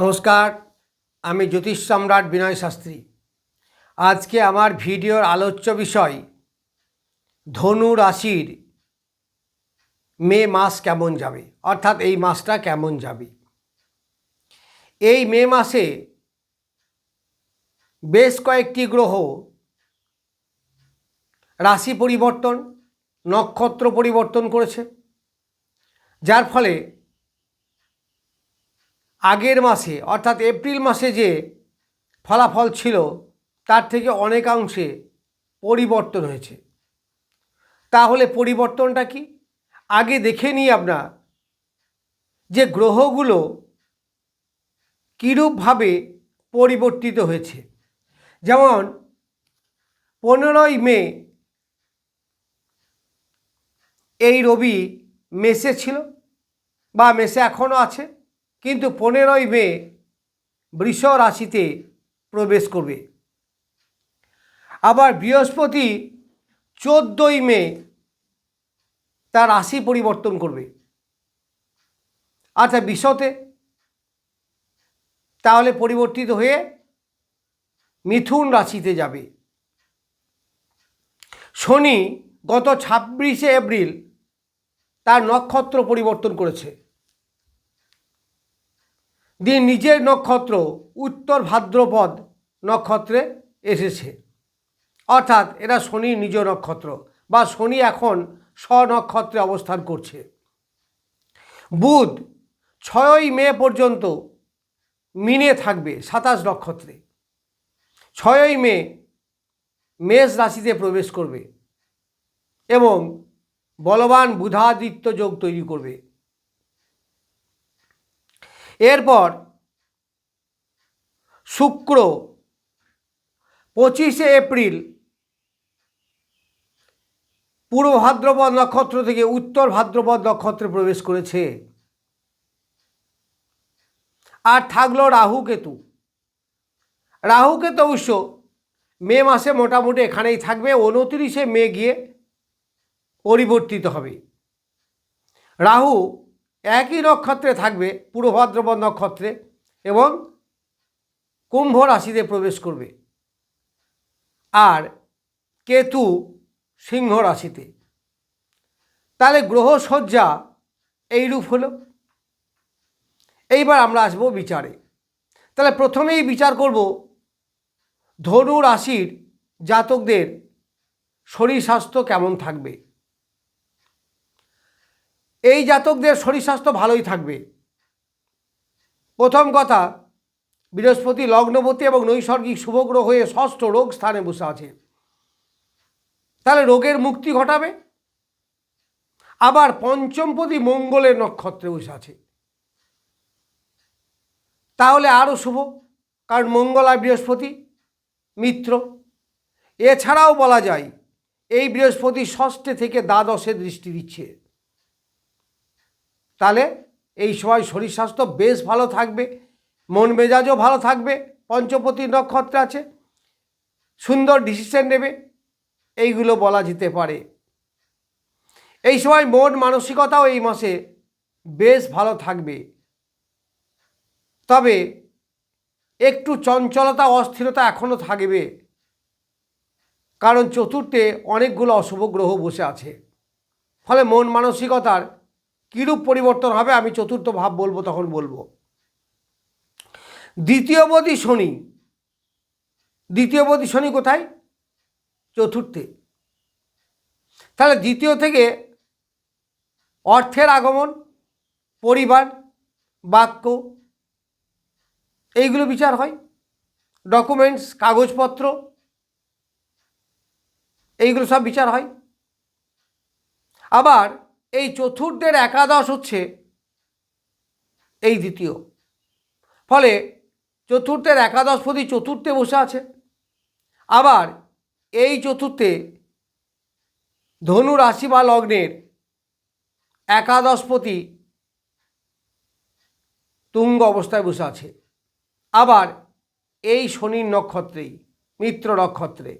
নমস্কার, আমি জ্যোতিষ সম্রাট বিনয় শাস্ত্রী। আজকে আমার ভিডিওর আলোচ্য বিষয়, ধনু রাশির মে মাস কেমন যাবে? অর্থাৎ এই মাসটা কেমন যাবে? এই মে মাসে বেশ কয়েকটি গ্রহ, রাশি পরিবর্তন, নক্ষত্র পরিবর্তন করেছে, যার ফলে আগের মাসে, অর্থাৎ এপ্রিল মাসে যে ফলাফল ছিল, তার থেকে অনেকাংশে পরিবর্তন হয়েছে। তাহলে পরিবর্তনটা কি? আগে দেখে নিই আপনার যে গ্রহগুলো কীরূপভাবে পরিবর্তিত হয়েছে। যেমন, পনেরোই মে এই রবি মেসে ছিল, বা মেসে এখনও আছে। কিন্তু পনেরোই মে বৃষ রাশিতে প্রবেশ করবে। আবার বৃহস্পতি চোদ্দোই মে তার রাশি পরিবর্তন করবে। আচ্ছা বিশতে? তাহলে পরিবর্তিত হয়ে মিথুন রাশিতে যাবে। শনি গত ছাব্বিশে এপ্রিল তার নক্ষত্র পরিবর্তন করেছে। দিয়ে নিজের নক্ষত্র, উত্তর ভাদ্রপদ নক্ষত্রে এসেছে। অর্থাৎ এরা শনি নিজ নক্ষত্র বা শনি এখন স্বনক্ষত্রে অবস্থান করছে। বুধ ছয়ই মে পর্যন্ত মিনে থাকবে সাতাশ নক্ষত্রে। ছয়ই মে মেষ রাশিতে প্রবেশ করবে এবং বলবান বুধাদিত্য যোগ তৈরি করবে। এরপর শুক্র, পঁচিশে এপ্রিল, পূর্ব ভাদ্রপদ নক্ষত্র থেকে উত্তর ভাদ্রপদ নক্ষত্রে প্রবেশ করেছে। আর থাকল রাহু কেতু। রাহু কেতু অবশ্য মে মাসে মোটামুটি এখানেই থাকবে উনতিরিশে মে গিয়ে পরিবর্তিত হবে। রাহু একই নক্ষত্রে থাকবে ভাদ্রপদ নক্ষত্রে এবং কুম্ভ রাশিতে প্রবেশ করবে। আর কেতু সিংহ রাশিতে। তাহলে গ্রহ সজ্জা এইরূপ হলো। এইবার আমরা আসব বিচারে। তাহলে প্রথমেই বিচার করব ধনু রাশির জাতকদের শরীর স্বাস্থ্য কেমন থাকবে। এই জাতকদের শরীর স্বাস্থ্য ভালোই থাকবে। প্রথম কথা, বৃহস্পতি, লগ্নবতী এবং নৈসর্গিক শুভগ্রহ হয়ে ষষ্ঠ রোগ স্থানে বসে আছে। তাহলে রোগের মুক্তি ঘটাবে। আবার পঞ্চমপতি মঙ্গলের নক্ষত্রে বসে আছে। তাহলে আরও শুভ, কারণ মঙ্গল আর বৃহস্পতি মিত্র। এছাড়াও বলা যায়, এই বৃহস্পতি ষষ্ঠে থেকে দ্বাদশে দৃষ্টি দিচ্ছে। তাহলে এই সময় শরীর স্বাস্থ্য বেশ ভালো থাকবে, মন মেজাজও ভালো থাকবে, পঞ্চপতি নক্ষত্র আছে, সুন্দর ডিসিশন নেবে, এইগুলো বলা যেতে পারে। এই সময় মন মানসিকতাও এই মাসে বেশ ভালো থাকবে। তবে একটু চঞ্চলতা, অস্থিরতা এখনও থাকবে, কারণ চতুর্থে অনেকগুলো অশুভ গ্রহ বসে আছে। ফলে মন মানসিকতার কীরূপ পরিবর্তন হবে আমি চতুর্থ ভাব বলব, তখন বলব। দ্বিতীয়বতী শনি। দ্বিতীয়বতী শনি কোথায়? চতুর্থে। তাহলে দ্বিতীয় থেকে অর্থের আগমন, পরিবার, বাক্য, এইগুলো বিচার হয়। ডকুমেন্টস, কাগজপত্র, এইগুলো সব বিচার হয়। আবার এই চতুর্থের একাদশ হচ্ছে এই দ্বিতীয়। ফলে চতুর্থের একাদশপতি চতুর্থে বসে আছে। আবার এই চতুর্থে ধনু রাশি বা লগ্নের একাদশপতি তুঙ্গ অবস্থায় বসে আছে। আবার এই শনির নক্ষত্রেই, মিত্র নক্ষত্রে।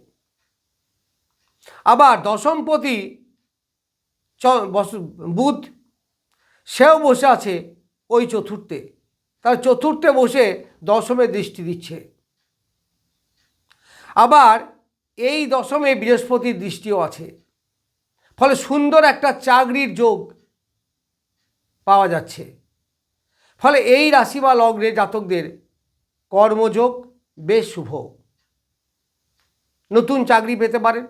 আবার দশমপতি চ বুধ, সেও বসে আছে ওই চতুর্থে। তার চতুর্থে বসে দশমে দৃষ্টি দিচ্ছে। আবার এই দশমে বৃহস্পতির দৃষ্টিও আছে। ফলে সুন্দর একটা চাকরির যোগ পাওয়া যাচ্ছে। ফলে এই রাশি বা লগ্নে জাতকদের কর্মযোগ বেশ শুভ। নতুন চাকরি পেতে পারেন।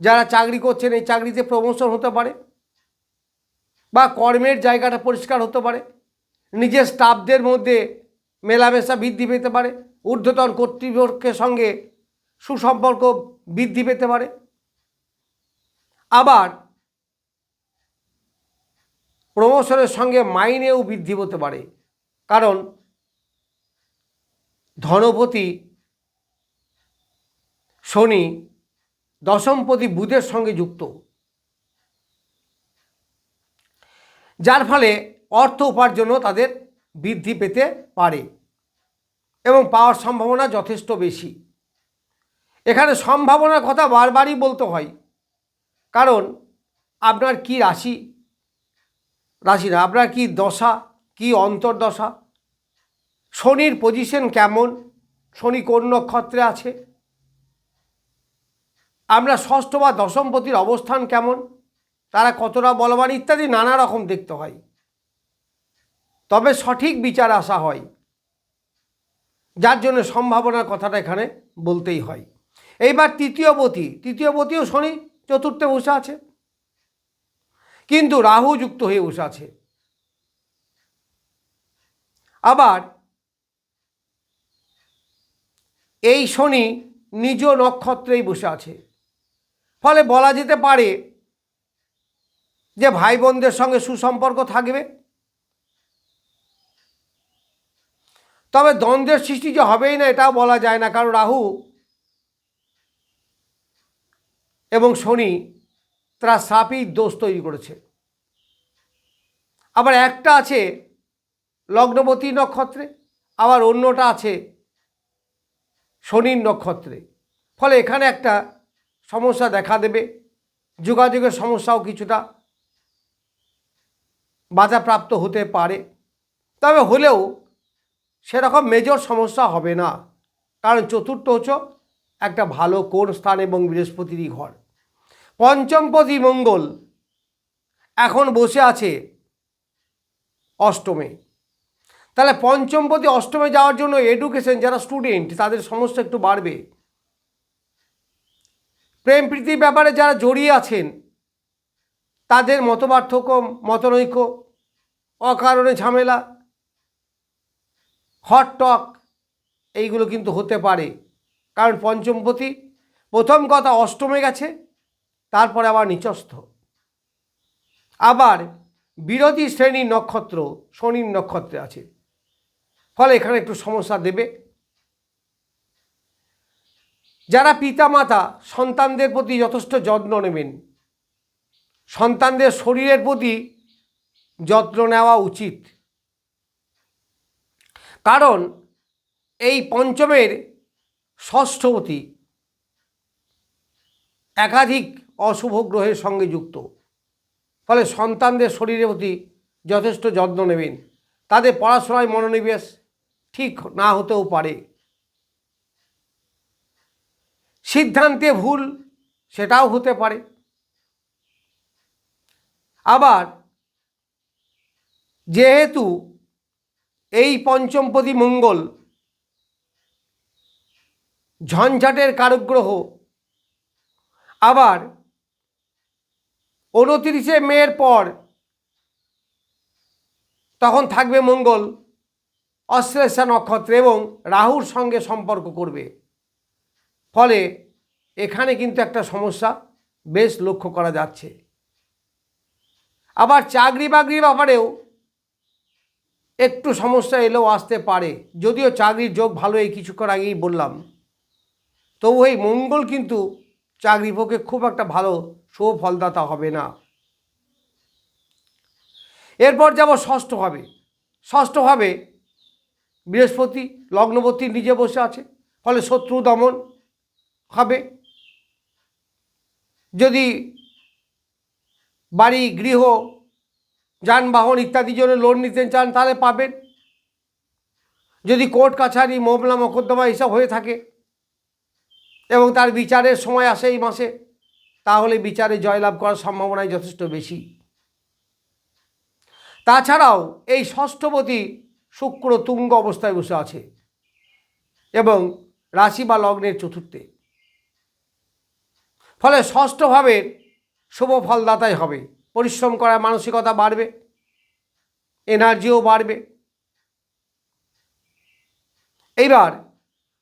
যারা চাকরি করছেন, এই চাকরিতে প্রমোশন হতে পারে। বা কর্মের জায়গাটা পরিষ্কার হতে পারে, নিজের স্টাফদের মধ্যে মেলামেশা বৃদ্ধি পেতে পারে, ঊর্ধ্বতন কর্তৃপক্ষের সঙ্গে সুসম্পর্ক বৃদ্ধি পেতে পারে। আবার প্রমোশনের সঙ্গে মাইনেও বৃদ্ধি হতে পারে, কারণ ধনপতি শনি দশমপতি বুধের সঙ্গে যুক্ত। যার ফলে অর্থ উপার্জনও তাদের বৃদ্ধি পেতে পারে এবং পাওয়ার সম্ভাবনা যথেষ্ট বেশি। এখানে সম্ভাবনার কথা বারবারই বলতে হয়, কারণ আপনার কি রাশি? রাশি না, আপনার কি দশা, কি অন্তর্দশা? শনির পজিশন কেমন? শনি কোন নক্ষত্রে আছে? আমরা ষষ্ঠ বা দশমপতির অবস্থান কেমন? তারা কতটা বলবান ইত্যাদি নানা রকম দেখতে হয়। তবে সঠিক বিচার আসা হয়। যার জন্য সম্ভাবনার কথাটা এখানে বলতেই হয়। এইবার তৃতীয়বতী তৃতীয়বতীও শনি চতুর্থে বসে আছে। কিন্তু রাহু যুক্ত হয়ে বসে আছে। আবার এই শনি নিজ নক্ষত্রেই বসে আছে। ফলে বলা যেতে পারে যে ভাই বোনদের সঙ্গে সুসম্পর্ক থাকবে। তবে দ্বন্দ্বের সৃষ্টি যে হবেই না, এটাও বলা যায় না। কারণ রাহু এবং শনি তারা সাপই দোষ তৈরি করেছে। আবার একটা আছে লগ্নবতী নক্ষত্রে, আবার অন্যটা আছে শনির নক্ষত্রে। ফলে এখানে একটা সমস্যা দেখা দেবে, যোগাযোগের সমস্যাও কিছুটা বাধাপ্রাপ্ত হতে পারে। তবে হলেও সেরকম মেজর সমস্যা হবে না। কারণ চতুর্থ হচ্ছে একটা ভালো কোন স্থান এবং বৃহস্পতিরই ঘর। পঞ্চমপতি মঙ্গল এখন বসে আছে অষ্টমে। তাহলে পঞ্চমপতি অষ্টমে যাওয়ার জন্য এডুকেশন যারা স্টুডেন্ট তাদের সমস্যা একটু বাড়বে। প্রেম প্রীতির ব্যাপারে যারা জড়িয়ে আছেন তাদের মতপার্থক্য, মতনৈক্য, অকারণে ঝামেলা হট টক এইগুলো কিন্তু হতে পারে। কারণ পঞ্চমপতি, প্রথম কথা অষ্টমে গেছে, তারপরে আবার নিচস্থ। আবার বিরোধী শ্রেণির নক্ষত্র, শনির নক্ষত্রে আছে। ফলে এখানে একটু সমস্যা দেবে। যারা পিতামাতা, সন্তানদের প্রতি যথেষ্ট যত্ন নেবেন সন্তানদের শরীরের প্রতি যত্ন নেওয়া উচিত। কারণ এই পঞ্চমের ষষ্ঠপতি একাধিক অশুভ গ্রহের সঙ্গে যুক্ত। ফলে সন্তানদের শরীরের প্রতি যথেষ্ট যত্ন নেবেন। তাদের পড়াশোনায় মনোনিবেশ ঠিক না হতেও পারে। সিদ্ধান্তে ভুল সেটাও হতে পারে। আবার যেহেতু এই পঞ্চমপতি মঙ্গল ঝঞ্ঝাটের কারগ্রহ, আবার উনতিরিশে মেয়ের পর তখন থাকবে মঙ্গল, অশ্লেষা নক্ষত্রে এবং রাহুর সঙ্গে সম্পর্ক করবে। ফলে এখানে কিন্তু একটা সমস্যা বেশ লক্ষ্য করা যাচ্ছে। আবার চাকরি বাকরির ব্যাপারেও একটু সমস্যা এলেও আসতে পারে। যদিও চাকরির যোগ ভালো, এই কিছুক্ষণ আগেই বললাম। তবু এই মঙ্গল কিন্তু চাকরির পক্ষে খুব একটা ভালো সুফলদাতা হবে না। এরপর যাব ষষ্ঠ ষষ্ঠভাবে ষষ্ঠভাবে বৃহস্পতি লগ্নবতী নিজে বসে আছে, ফলে শত্রু দমন হবে। যদি বাড়ি, গৃহ, যানবাহন ইত্যাদির জন্য লোন নিতে চান তাহলে পাবেন। যদি কোর্ট, কাছারি মামলা মোকদ্দমা এইসব হয়ে থাকে এবং তার বিচারের সময় আসে এই মাসে, তাহলে বিচারে জয়লাভ করার সম্ভাবনাই যথেষ্ট বেশি। তাছাড়াও এই ষষ্ঠপতি শুক্র তুঙ্গ অবস্থায় বসে আছে এবং রাশি বা লগ্নের চতুর্থে। ফলে ষষ্ঠ ভাবের শুভ ফলদাতাই হবে। পরিশ্রম করার মানসিকতা বাড়বে এনার্জিও বাড়বে। এইবার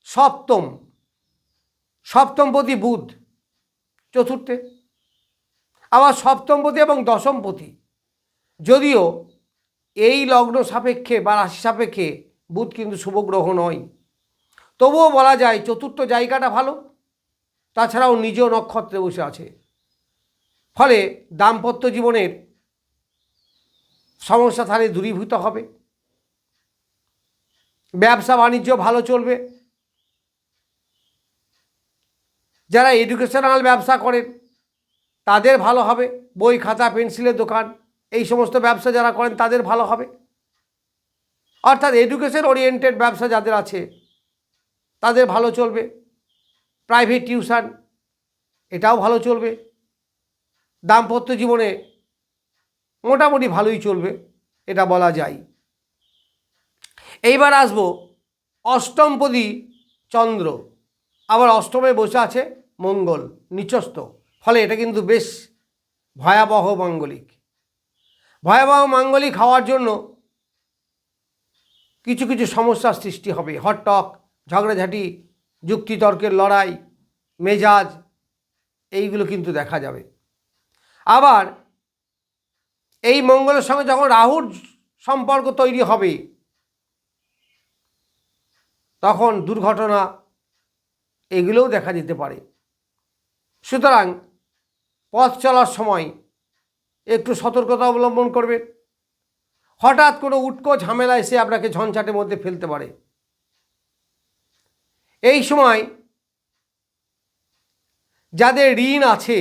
সপ্তম, সপ্তমপতি বুধ, চতুর্থে। আবার সপ্তমপতি এবং দশমপতি। যদিও এই লগ্ন সাপেক্ষে বা রাশি সাপেক্ষে বুধ কিন্তু শুভ গ্রহ নয়। তবুও বলা যায় চতুর্থ জায়গাটা ভালো, তাছাড়াও নিজ নক্ষত্রে বসে আছে। ফলে দাম্পত্য জীবনের সমস্যা তাহলে দূরীভূত হবে। ব্যবসা বাণিজ্য ভালো চলবে। যারা এডুকেশনাল ব্যবসা করেন, তাদের ভালো হবে। বই, খাতা, পেন্সিলের দোকান, এই সমস্ত ব্যবসা যারা করেন, তাদের ভালো হবে। অর্থাৎ এডুকেশন ওরিয়েন্টেড ব্যবসা যাদের আছে, তাদের ভালো চলবে। প্রাইভেট টিউশন এটাও ভালো চলবে। দাম্পত্য জীবনে মোটামুটি ভালোই চলবে, এটা বলা যায়। এইবার আসব অষ্টমপদী চন্দ্র। আবার অষ্টমে বসে আছে মঙ্গল, নিচস্থ। ফলে এটা কিন্তু বেশ ভয়াবহ মাঙ্গলিক। ভয়াবহ মাঙ্গলিক হওয়ার জন্য কিছু কিছু সমস্যার সৃষ্টি হবে। হটটক, ঝগড়াঝাঁটি যুক্তিতর্কের লড়াই, মেজাজ, এইগুলো কিন্তু দেখা যাবে। আবার এই মঙ্গলের সঙ্গে যখন রাহুর সম্পর্ক তৈরি হবে, তখন দুর্ঘটনা এগুলোও দেখা যেতে পারে। সুতরাং পথ চলার সময় একটু সতর্কতা অবলম্বন করবেন। হঠাৎ কোনো উটকো ঝামেলা এসে আপনাকে ঝঞ্ঝাটের মধ্যে ফেলতে পারে। এই সময় যাদের ঋণ আছে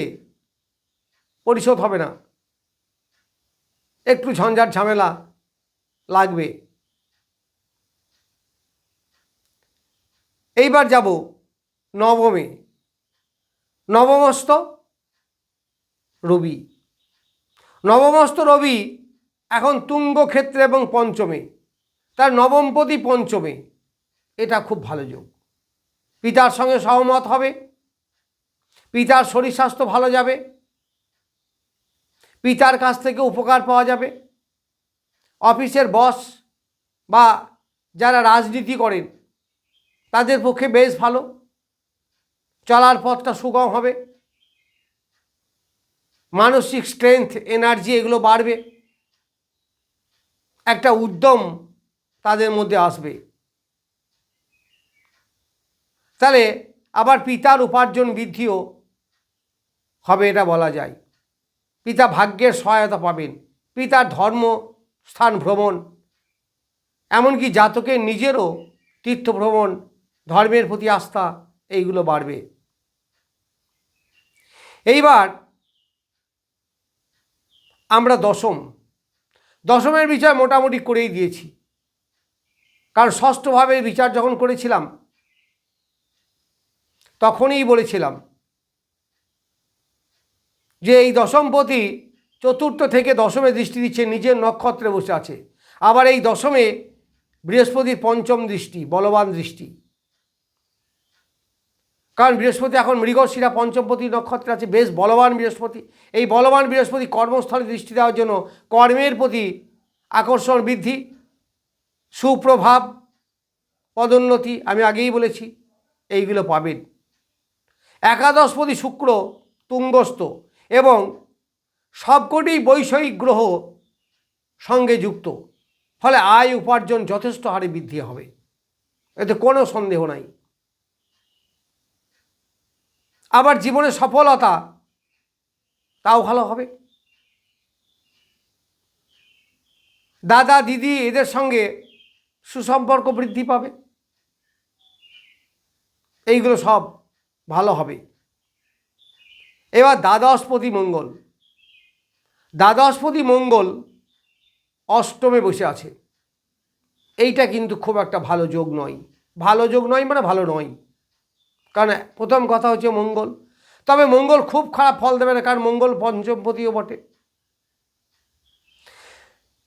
পরিশোধ হবে না। একটু ঝঞ্ঝাট ঝামেলা লাগবে। এইবার যাব নবমে। নবমস্ত রবি। নবমস্ত রবি এখন তুঙ্গ ক্ষেত্রে এবং পঞ্চমে। তার নবমপতি পঞ্চমে। এটা খুব ভালো যোগ। পিতার সঙ্গে সহমত হবে। পিতার শরীর স্বাস্থ্য ভালো যাবে। পিতার কাছ থেকে উপকার পাওয়া যাবে। অফিসের বস বা যারা রাজনীতি করেন, তাদের পক্ষে বেশ ভালো। চলার পথটা সুগম হবে। মানসিক স্ট্রেংথ এনার্জি এগুলো বাড়বে। একটা উদ্যম তাদের মধ্যে আসবে। তাহলে আবার পিতার উপার্জন বৃদ্ধিও হবে এটা বলা যায়। পিতা ভাগ্যের সহায়তা পাবেন পিতার ধর্ম, স্থান ভ্রমণ, এমনকি জাতকের নিজেরও তীর্থ ভ্রমণ, ধর্মের প্রতি আস্থা, এইগুলো বাড়বে। এইবার আমরা দশম। দশমের বিচার মোটামুটি করেই দিয়েছি। কারণ ষষ্ঠভাবে বিচার যখন করেছিলাম, তখনই বলেছিলাম যে এই দশমপতি চতুর্থ থেকে দশমে দৃষ্টি দিচ্ছে, নিজের নক্ষত্রে বসে আছে। আবার এই দশমে বৃহস্পতির পঞ্চম দৃষ্টি, বলবান দৃষ্টি। কারণ বৃহস্পতি এখন মৃগশিরা পঞ্চমপতি নক্ষত্রে আছে, বেশ বলবান বৃহস্পতি। এই বলবান বৃহস্পতি কর্মস্থলে দৃষ্টি দেওয়ার জন্য কর্মের প্রতি আকর্ষণ, বৃদ্ধি, সুপ্রভাব, পদোন্নতি, আমি আগেই বলেছি, এইগুলো পাবেন। একাদশপতি শুক্র তুঙ্গস্থ। এবং সবকটি বৈষয়িক গ্রহ সঙ্গে যুক্ত। ফলে আয় উপার্জন যথেষ্ট হারে বৃদ্ধি হবে। এতে কোনো সন্দেহ নাই। আবার জীবনে সফলতা তাও ভালো হবে। দাদা, দিদি এদের সঙ্গে সুসম্পর্ক বৃদ্ধি পাবে। এইগুলো সব ভালো হবে। এবার দ্বাদশপতি মঙ্গল। দ্বাদশপতি মঙ্গল অষ্টমে বসে আছে। এইটা কিন্তু খুব একটা ভালো যোগ নয়। ভালো যোগ নয় মানে ভালো নয়। কারণ প্রথম কথা হচ্ছে মঙ্গল। তবে মঙ্গল খুব খারাপ ফল দেবে না, কারণ মঙ্গল পঞ্চমপতিও বটে।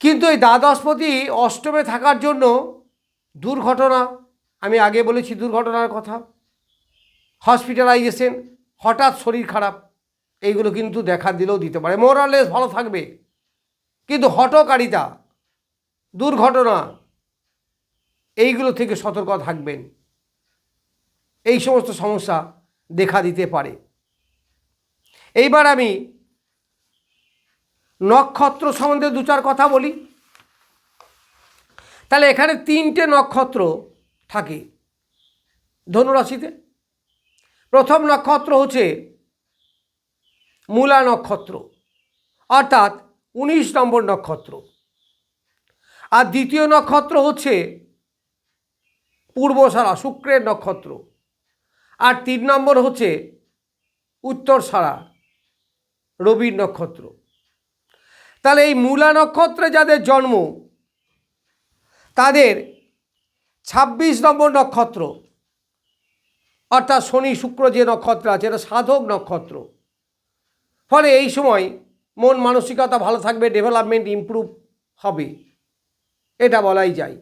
কিন্তু এই দ্বাদশপতি অষ্টমে থাকার জন্য দুর্ঘটনা, আমি আগে বলেছি দুর্ঘটনার কথা। হসপিটালাইজেশন, হঠাৎ শরীর খারাপ। এইগুলো কিন্তু দেখা দিলেও দিতে পারে। মোরালেস ভালো থাকবে। কিন্তু হটকারিতা দুর্ঘটনা, এইগুলো থেকে সতর্ক থাকবেন। এই সমস্ত সমস্যা দেখা দিতে পারে। এইবার আমি নক্ষত্র সম্বন্ধে দু চার কথা বলি। তাহলে এখানে তিনটে নক্ষত্র থাকে ধনুরাশিতে। প্রথম নক্ষত্র হচ্ছে মূলা নক্ষত্র, অর্থাৎ উনিশ নম্বর নক্ষত্র। আর দ্বিতীয় নক্ষত্র হচ্ছে পূর্বসারা শুক্রের নক্ষত্র। আর তিন নম্বর হচ্ছে উত্তর সারা, রবির নক্ষত্র। তাহলে এই মূলা নক্ষত্রে যাদের জন্ম, তাদের ছাব্বিশ নম্বর নক্ষত্র, অর্থাৎ শনি, শুক্র যে নক্ষত্র আছে, এটা সাধক নক্ষত্র। ফলে এই সময় মন মানসিকতা ভালো থাকবে ডেভেলপমেন্ট ইমপ্রুভ হবে। এটা বলাই যায়।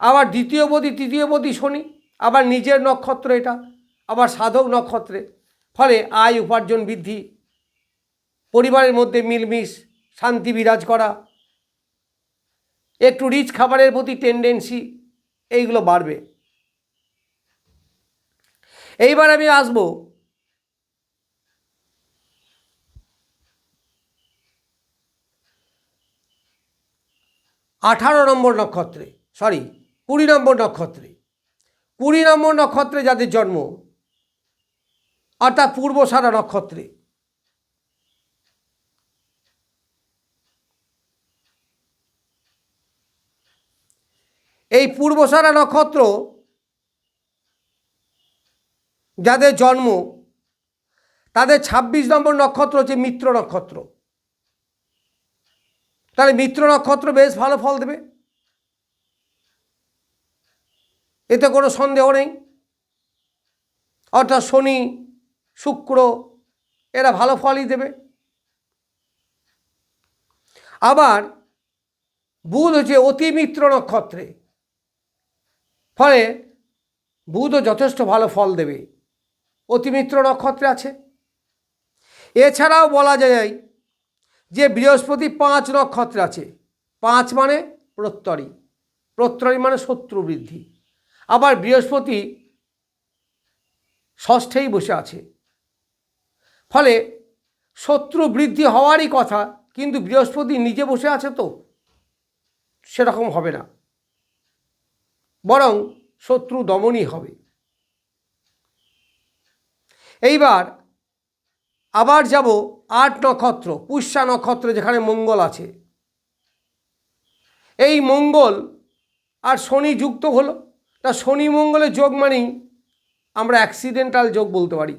আবার দ্বিতীয় বদি, তৃতীয় বদি শনি, আবার নিজের নক্ষত্র এটা, আবার সাধক নক্ষত্রে। ফলে আয়, উপার্জন বৃদ্ধি, পরিবারের মধ্যে মিলমিশ, শান্তি বিরাজ করা, একটু রিচ খাবারের প্রতি টেন্ডেন্সি এইগুলো বাড়বে। এইবার আমি আসব আঠারো নম্বর নক্ষত্রে সরি কুড়ি নম্বর নক্ষত্রে। কুড়ি নম্বর নক্ষত্রে যাদের জন্ম, অর্থাৎ পূর্বসারা নক্ষত্রে। এই পূর্বসারা নক্ষত্র যাদের জন্ম, তাদের ২৬ নম্বর নক্ষত্র হচ্ছে মিত্র নক্ষত্র। তাহলে মিত্র নক্ষত্র বেশ ভালো ফল দেবে। এতে কোনো সন্দেহ নেই। অর্থাৎ শনি, শুক্র, এরা ভালো ফলই দেবে। আবার বুধ হচ্ছে অতি মিত্র নক্ষত্রে। ফলে বুধও যথেষ্ট ভালো ফল দেবে। অতিমিত্র নক্ষত্রে আছে। এছাড়াও বলা যায় যে বৃহস্পতি পাঁচ নক্ষত্রে আছে। পাঁচ মানে প্রত্যরী। প্রত্যরী মানে শত্রু বৃদ্ধি। আবার বৃহস্পতি ষষ্ঠেই বসে আছে। ফলে শত্রু বৃদ্ধি হওয়ারই কথা, কিন্তু বৃহস্পতি নিজে বসে আছে তো, সেরকম হবে না। বরং শত্রু দমনই হবে। এইবার আবার যাব আট নক্ষত্র, পুষ্যা নক্ষত্র যেখানে মঙ্গল আছে। এই মঙ্গল আর শনি যুক্ত হলো। তা শনি মঙ্গলের যোগ মানেই আমরা অ্যাক্সিডেন্টাল যোগ বলতে পারি।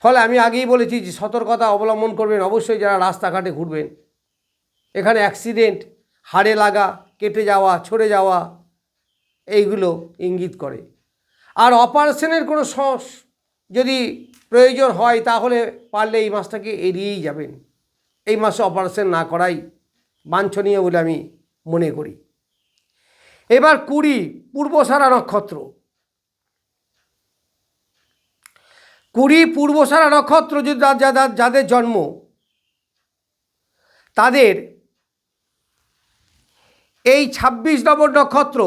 ফলে আমি আগেই বলেছি যে সতর্কতা অবলম্বন করবেন, অবশ্যই যারা রাস্তাঘাটে ঘুরবেন। এখানে অ্যাক্সিডেন্ট হাড়ে লাগা, কেটে যাওয়া, ছড়ে যাওয়া, এইগুলো ইঙ্গিত করে। আর অপারেশনের কোনো সস যদি প্রয়োজন হয় তাহলে পারলে এই মাসটাকে এড়িয়েই যাবেন। এই মাসে অপারেশন না করাই বাঞ্ছনীয় বলে আমি মনে করি। এবার কুড়ি, পূর্বসারা নক্ষত্র। কুড়ি, পূর্বসারা নক্ষত্র যদি যাদের জন্ম, তাদের এই ছাব্বিশ নম্বর নক্ষত্র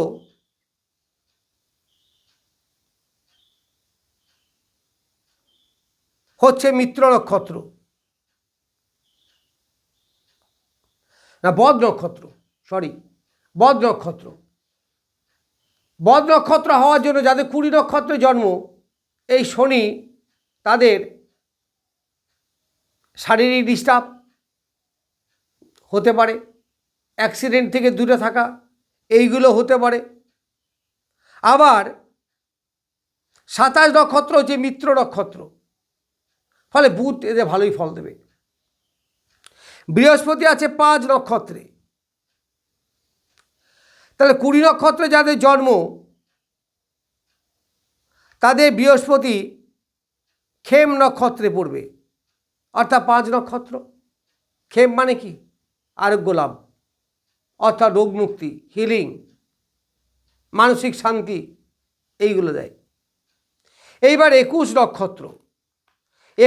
হচ্ছে মিত্র নক্ষত্র। না বদ নক্ষত্র সরি বদ নক্ষত্র। বদ নক্ষত্র হওয়ার জন্য যাদের কুড়ি নক্ষত্রে জন্ম, এই শনি তাদের শারীরিক ডিস্টার্ব হতে পারে অ্যাক্সিডেন্ট থেকে দূরে থাকা, এইগুলো হতে পারে। আবার সাতাশ নক্ষত্র হচ্ছে মিত্র নক্ষত্র। ফলে বুধ এদের ভালোই ফল দেবে। বৃহস্পতি আছে পাঁচ নক্ষত্রে। তাহলে কুড়ি নক্ষত্রে যাদের জন্ম, তাদের বৃহস্পতি খেম নক্ষত্রে পড়বে। অর্থাৎ পাঁচ নক্ষত্র। খেম মানে কি? আরোগ্য লাভ। অর্থাৎ রোগ মুক্তি হিলিং মানসিক শান্তি, এইগুলো দেয়। এইবার একুশ নক্ষত্র।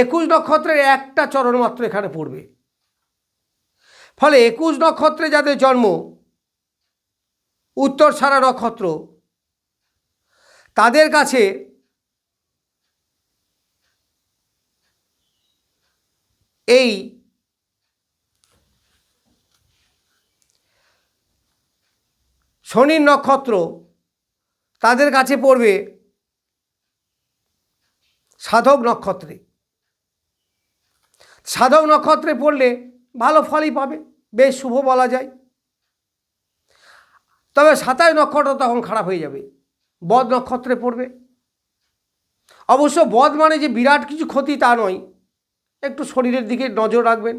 একুশ নক্ষত্রের একটা চরণ মাত্র এখানে পড়বে। ফলে একুশ নক্ষত্রে যাদের জন্ম, উত্তর সারা নক্ষত্র, তাদের কাছে এই শনির নক্ষত্র তাদের কাছে পড়বে সাধক নক্ষত্রে। সাধক নক্ষত্রে পড়লে ভালো ফলই পাবে, বেশ শুভ বলা যায়। তবে সাতাশ নক্ষত্র তখন খারাপ হয়ে যাবে, বদ নক্ষত্রে পড়বে। অবশ্য বদ মানে যে বিরাট কিছু ক্ষতি তা নয়, একটু শরীরের দিকে নজর রাখবেন।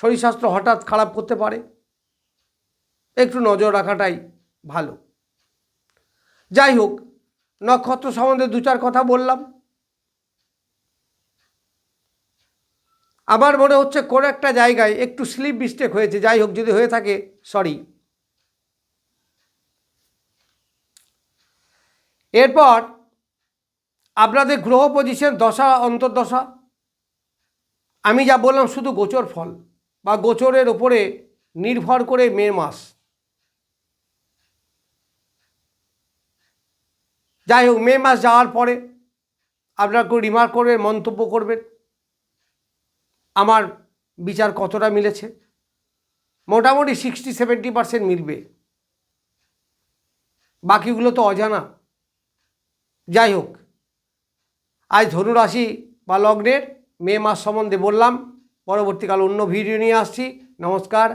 শরীর স্বাস্থ্য হঠাৎ খারাপ করতে পারে, একটু নজর রাখাটাই ভালো। যাই হোক, নক্ষত্র সম্বন্ধে দু চার কথা বললাম। আমার মনে হচ্ছে কোনো একটা জায়গায় একটু স্লিপ মিস্টেক হয়েছে, যাই হোক, যদি হয়ে থাকে সরি এরপর আপনাদের গ্রহ পজিশন দশা, অন্তর্দশা। আমি যা বললাম শুধু গোচর ফল বা গোচরের ওপরে নির্ভর করে মে মাস। যাই হোক, মে মাস যাওয়ার পরে আপনারা কেউ রিমার্ক করবেন, মন্তব্য করবেন। আমার বিচার কতটা মিলেছে? মোটামুটি সিক্সটি সেভেন্টি পার্সেন্ট মিলবে। বাকিগুলো তো অজানা। যাই হোক, আজ ধনুরাশি বা লগ্নের মে মাস সম্বন্ধে বললাম। পরবর্তীকাল অন্য ভিডিও নিয়ে আসছি। নমস্কার।